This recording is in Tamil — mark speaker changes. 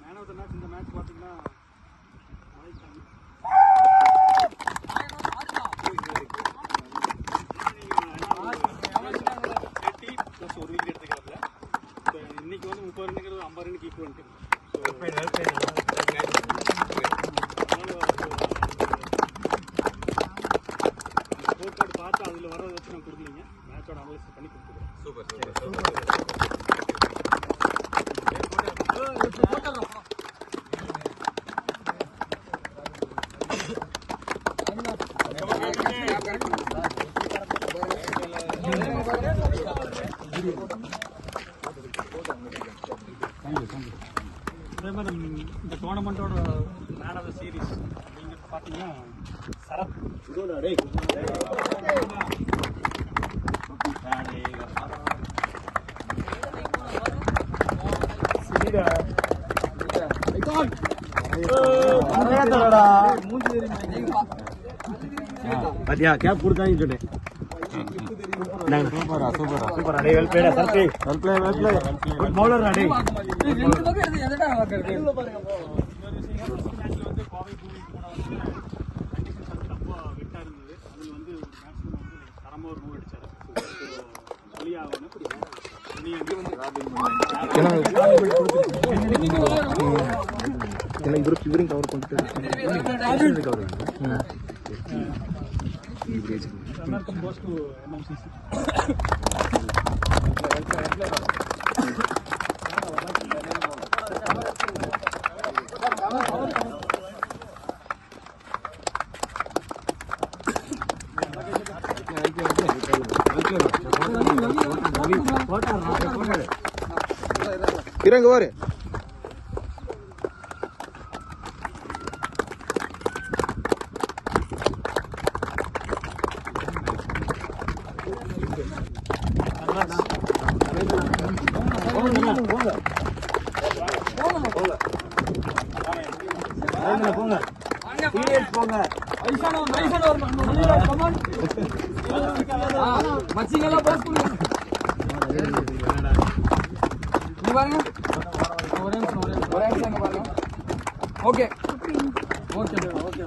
Speaker 1: மேன் ஆஃப் த மேட்ச் இந்த மேட்ச் பார்த்தீங்கன்னா ஸ்கோர் கார்டு பார்த்து அதில் வர வச்சு நான் கொடுக்கலீங்க மேட்சோட அனலைஸ் பண்ணி அதே மாதிரி இந்த டோர்னமெண்ட்டோட மேன் ஆஃப் த சீரிஸ் அப்படிங்கிறது பார்த்தீங்கன்னா சரத்.
Speaker 2: பாத்தியா கேப் கொடுத்தாங்க சொன்னேன் சூப்பரா சூப்பரா சூப்பரா. டேய் வெல் பிளேடா சர்பி well play well play good bowler டேய்.
Speaker 1: மேட்ச்ல வந்து வந்து
Speaker 2: இவரு இவரும் கவர் பண்ணிட்டு கவர்
Speaker 1: வெல்கம்
Speaker 2: இறங்க வாரு. போங்க. போங்க
Speaker 3: போங்க మచ్చిగల పోసుకున్నాను ఓకే ఓకే ఓకే